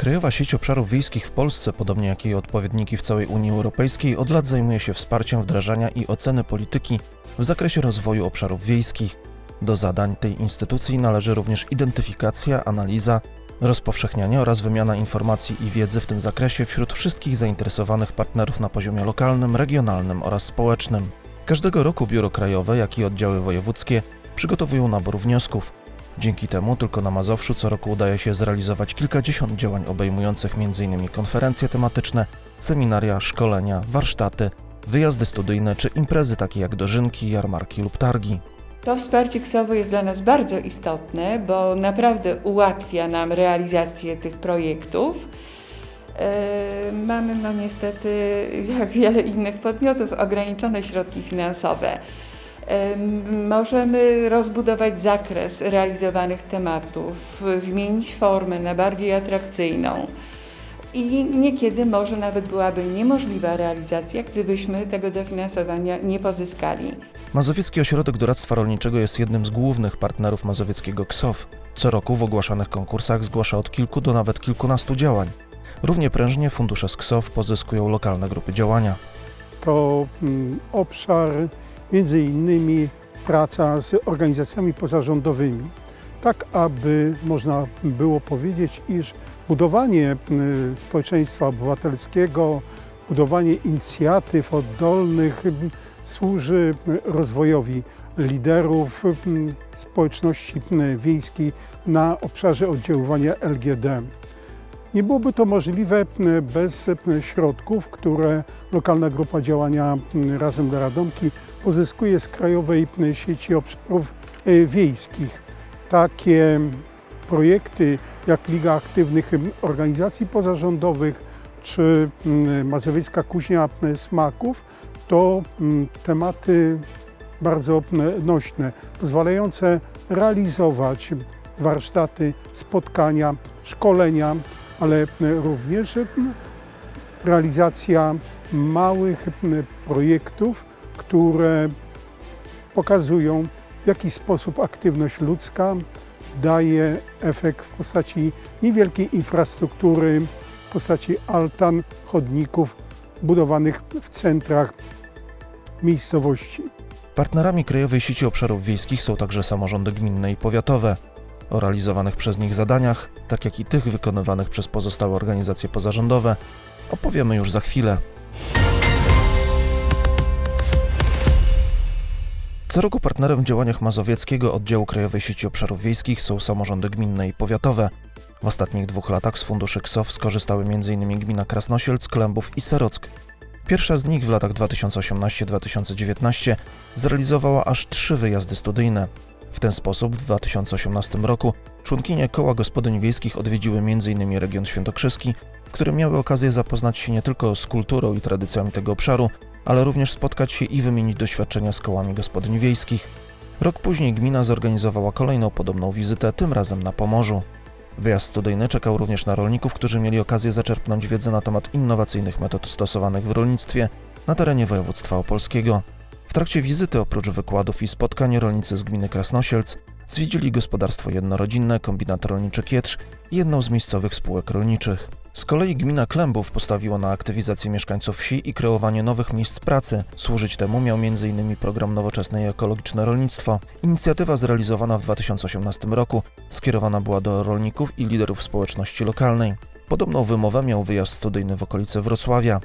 Krajowa Sieć Obszarów Wiejskich w Polsce, podobnie jak jej odpowiedniki w całej Unii Europejskiej, od lat zajmuje się wsparciem wdrażania i oceny polityki w zakresie rozwoju obszarów wiejskich. Do zadań tej instytucji należy również identyfikacja, analiza, rozpowszechnianie oraz wymiana informacji i wiedzy w tym zakresie wśród wszystkich zainteresowanych partnerów na poziomie lokalnym, regionalnym oraz społecznym. Każdego roku biuro krajowe, jak i oddziały wojewódzkie przygotowują nabór wniosków. Dzięki temu tylko na Mazowszu co roku udaje się zrealizować kilkadziesiąt działań obejmujących m.in. konferencje tematyczne, seminaria, szkolenia, warsztaty, wyjazdy studyjne czy imprezy takie jak dożynki, jarmarki lub targi. To wsparcie KSOWO jest dla nas bardzo istotne, bo naprawdę ułatwia nam realizację tych projektów. E, Mamy no niestety, jak wiele innych podmiotów, ograniczone środki finansowe. Możemy rozbudować zakres realizowanych tematów, zmienić formę na bardziej atrakcyjną. I niekiedy może nawet byłaby niemożliwa realizacja, gdybyśmy tego dofinansowania nie pozyskali. Mazowiecki Ośrodek Doradztwa Rolniczego jest jednym z głównych partnerów mazowieckiego KSOW. Co roku w ogłaszanych konkursach zgłasza od kilku do nawet kilkunastu działań. Równie prężnie fundusze z KSOW pozyskują lokalne grupy działania. to mm, obszar między innymi praca z organizacjami pozarządowymi, tak aby można było powiedzieć, iż budowanie mm, społeczeństwa obywatelskiego, budowanie inicjatyw oddolnych mm, służy mm, rozwojowi liderów społeczności wiejskiej na obszarze oddziaływania LGD. Nie byłoby to możliwe bez środków, które lokalna grupa działania Razem dla Radomki pozyskuje z Krajowej Sieci Obszarów e, Wiejskich. Takie projekty jak Liga Aktywnych Organizacji Pozarządowych czy Mazowiecka Kuźnia Smaków to tematy bardzo nośne, pozwalające realizować warsztaty, spotkania, szkolenia, ale również realizacja małych projektów, które pokazują, w jaki sposób aktywność ludzka daje efekt w postaci niewielkiej infrastruktury, w postaci altan, chodników budowanych w centrach miejscowości. Partnerami Krajowej Sieci Obszarów Wiejskich są także samorządy gminne i powiatowe. O realizowanych przez nich zadaniach, tak jak i tych wykonywanych przez pozostałe organizacje pozarządowe, opowiemy już za chwilę. Co roku partnerem w działaniach mazowieckiego oddziału Krajowej Sieci Obszarów Wiejskich są samorządy gminne i powiatowe. W ostatnich dwóch latach z funduszy KSOW skorzystały m.in. gmina Krasnosielc, Klębów i Serock. Pierwsza z nich w latach 2018-2019 zrealizowała aż trzy wyjazdy studyjne. W ten sposób w 2018 roku członkinie Koła Gospodyń Wiejskich odwiedziły m.in. region świętokrzyski, w którym miały okazję zapoznać się nie tylko z kulturą i tradycjami tego obszaru, ale również spotkać się i wymienić doświadczenia z kołami gospodyń wiejskich. Rok później gmina zorganizowała kolejną podobną wizytę, tym razem na Pomorzu. Wyjazd studyjny czekał również na rolników, którzy mieli okazję zaczerpnąć wiedzę na temat innowacyjnych metod stosowanych w rolnictwie na terenie województwa opolskiego. W trakcie wizyty oprócz wykładów i spotkań rolnicy z gminy Krasnosielc zwiedzili gospodarstwo jednorodzinne, kombinat rolniczy Kietrz i jedną z miejscowych spółek rolniczych. Z kolei gmina Klębów postawiła na aktywizację mieszkańców wsi i kreowanie nowych miejsc pracy. Służyć temu miał m.in. program Nowoczesne i Ekologiczne Rolnictwo. Inicjatywa zrealizowana w 2018 roku skierowana była do rolników i liderów społeczności lokalnej. Podobną wymowę miał wyjazd studyjny w okolice Wrocławia.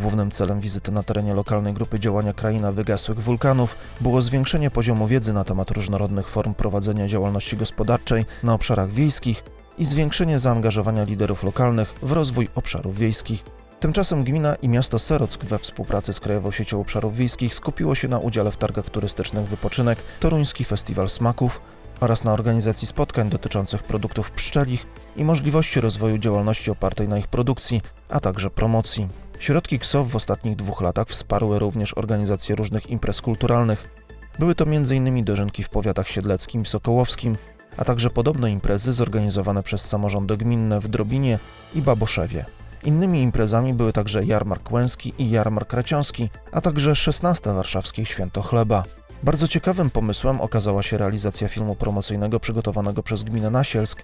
Głównym celem wizyty na terenie lokalnej grupy działania Kraina Wygasłych Wulkanów było zwiększenie poziomu wiedzy na temat różnorodnych form prowadzenia działalności gospodarczej na obszarach wiejskich i zwiększenie zaangażowania liderów lokalnych w rozwój obszarów wiejskich. Tymczasem gmina i miasto Serock we współpracy z Krajową Siecią Obszarów Wiejskich skupiło się na udziale w targach turystycznych Wypoczynek, Toruński Festiwal Smaków oraz na organizacji spotkań dotyczących produktów pszczelich i możliwości rozwoju działalności opartej na ich produkcji, a także promocji. Środki KSOW w ostatnich dwóch latach wsparły również organizację różnych imprez kulturalnych. Były to m.in. dożynki w powiatach siedleckim i sokołowskim, a także podobne imprezy zorganizowane przez samorządy gminne w Drobinie i Baboszewie. Innymi imprezami były także Jarmark Łęski i Jarmark Raciąski, a także 16. Warszawskie Święto Chleba. Bardzo ciekawym pomysłem okazała się realizacja filmu promocyjnego przygotowanego przez gminę Nasielsk,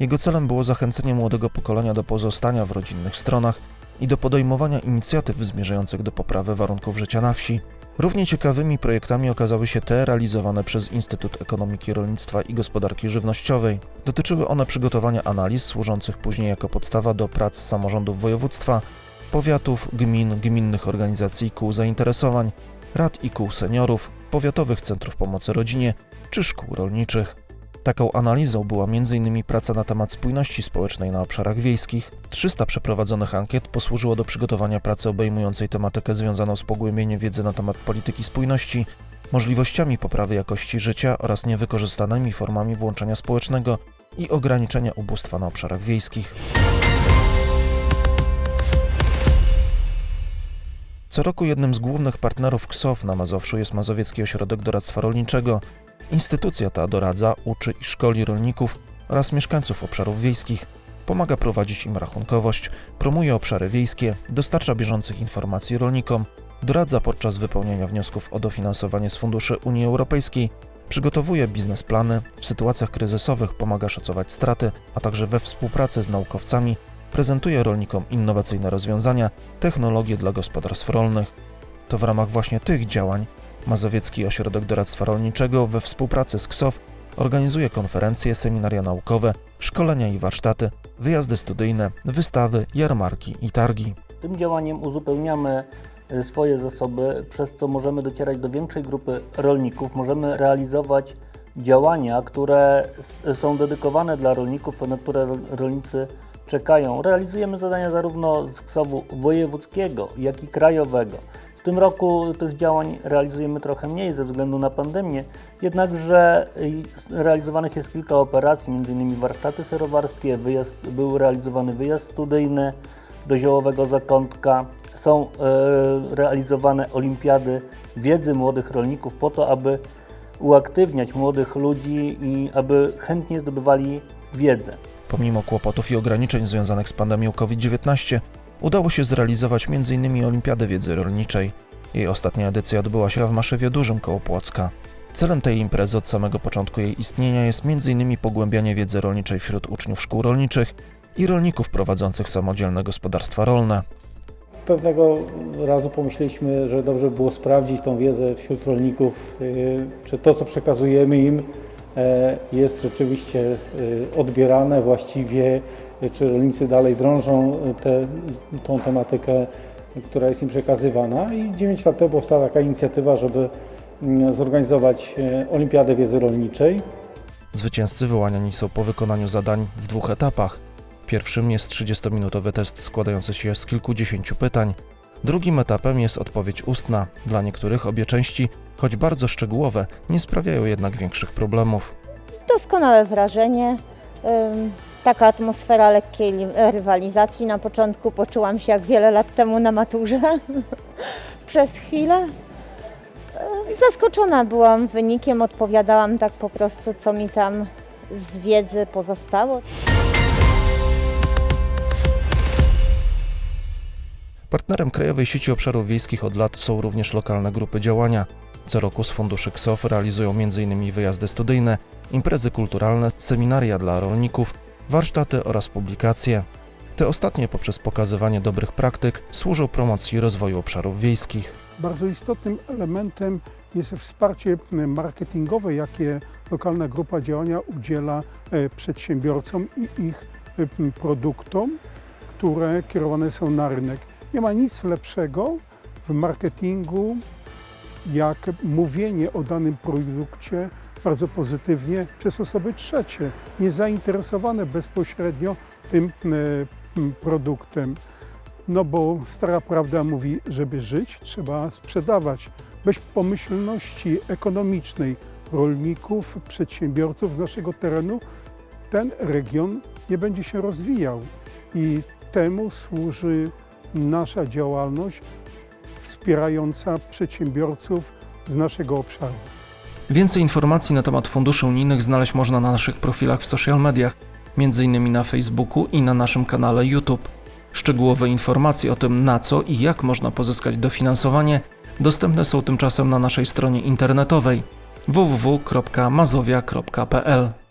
Jego celem było zachęcenie młodego pokolenia do pozostania w rodzinnych stronach i do podejmowania inicjatyw zmierzających do poprawy warunków życia na wsi. Równie ciekawymi projektami okazały się te realizowane przez Instytut Ekonomiki Rolnictwa i Gospodarki Żywnościowej. Dotyczyły one przygotowania analiz służących później jako podstawa do prac samorządów województwa, powiatów, gmin, gminnych organizacji i kół zainteresowań, rad i kół seniorów, powiatowych centrów pomocy rodzinie czy szkół rolniczych. Taką analizą była m.in. praca na temat spójności społecznej na obszarach wiejskich. 300 przeprowadzonych ankiet posłużyło do przygotowania pracy obejmującej tematykę związaną z pogłębieniem wiedzy na temat polityki spójności, możliwościami poprawy jakości życia oraz niewykorzystanymi formami włączenia społecznego i ograniczenia ubóstwa na obszarach wiejskich. Co roku jednym z głównych partnerów KSOW na Mazowszu jest Mazowiecki Ośrodek Doradztwa Rolniczego. Instytucja ta doradza, uczy i szkoli rolników oraz mieszkańców obszarów wiejskich, pomaga prowadzić im rachunkowość, promuje obszary wiejskie, dostarcza bieżących informacji rolnikom, doradza podczas wypełniania wniosków o dofinansowanie z funduszy Unii Europejskiej, przygotowuje biznesplany, w sytuacjach kryzysowych pomaga szacować straty, a także we współpracy z naukowcami prezentuje rolnikom innowacyjne rozwiązania, technologie dla gospodarstw rolnych. To w ramach właśnie tych działań Mazowiecki Ośrodek Doradztwa Rolniczego we współpracy z KSOW organizuje konferencje, seminaria naukowe, szkolenia i warsztaty, wyjazdy studyjne, wystawy, jarmarki i targi. Tym działaniem uzupełniamy y, swoje zasoby, przez co możemy docierać do większej grupy rolników, możemy realizować działania, które są dedykowane dla rolników, na które ro- rolnicy czekają. Realizujemy zadania zarówno z KSOW-u wojewódzkiego, jak i krajowego. W tym roku tych działań realizujemy trochę mniej ze względu na pandemię, jednakże realizowanych jest kilka operacji, m.in. warsztaty serowarskie, wyjazd, był realizowany wyjazd studyjny do Ziołowego Zakątka. Są e, realizowane olimpiady wiedzy młodych rolników po to, aby uaktywniać młodych ludzi i aby chętnie zdobywali wiedzę. Pomimo kłopotów i ograniczeń związanych z pandemią COVID-19, udało się zrealizować m.in. Olimpiadę Wiedzy Rolniczej. Jej ostatnia edycja odbyła się w Maszywie Dużym koło Płocka. Celem tej imprezy od samego początku jej istnienia jest m.in. pogłębianie wiedzy rolniczej wśród uczniów szkół rolniczych i rolników prowadzących samodzielne gospodarstwa rolne. Pewnego razu pomyśleliśmy, że dobrze by było sprawdzić tą wiedzę wśród rolników, y, czy to, co przekazujemy im, e, jest rzeczywiście y, odbierane właściwie, czy rolnicy dalej drążą tę tą tematykę, która jest im przekazywana. I 9 lat temu powstała taka inicjatywa, żeby mm, zorganizować e, Olimpiadę Wiedzy Rolniczej. Zwycięzcy wyłaniani są po wykonaniu zadań w dwóch etapach. Pierwszym jest 30-minutowy test składający się z kilkudziesięciu pytań. Drugim etapem jest odpowiedź ustna. Dla niektórych obie części, choć bardzo szczegółowe, nie sprawiają jednak większych problemów. Doskonałe wrażenie. Ym, Taka atmosfera lekkiej li- rywalizacji. Na początku poczułam się jak wiele lat temu na maturze. Przez chwilę. Yy, Zaskoczona byłam wynikiem, odpowiadałam tak po prostu, co mi tam z wiedzy pozostało. Partnerem Krajowej Sieci Obszarów Wiejskich od lat są również lokalne grupy działania. Co roku z funduszy KSOF realizują m.in. wyjazdy studyjne, imprezy kulturalne, seminaria dla rolników, warsztaty oraz publikacje. Te ostatnie poprzez pokazywanie dobrych praktyk służą promocji rozwoju obszarów wiejskich. Bardzo istotnym elementem jest wsparcie marketingowe, jakie lokalna grupa działania udziela e, przedsiębiorcom i ich produktom, które kierowane są na rynek. Nie ma nic lepszego w marketingu, jak mówienie o danym produkcie bardzo pozytywnie przez osoby trzecie, niezainteresowane bezpośrednio tym e, produktem. No bo stara prawda mówi, żeby żyć, trzeba sprzedawać. Bez pomyślności ekonomicznej rolników, przedsiębiorców z naszego terenu, ten region nie będzie się rozwijał. I temu służy nasza działalność wspierająca przedsiębiorców z naszego obszaru. Więcej informacji na temat funduszy unijnych znaleźć można na naszych profilach w social mediach, m.in. na Facebooku i na naszym kanale YouTube. Szczegółowe informacje o tym, na co i jak można pozyskać dofinansowanie, dostępne są tymczasem na naszej stronie internetowej www.mazowia.pl.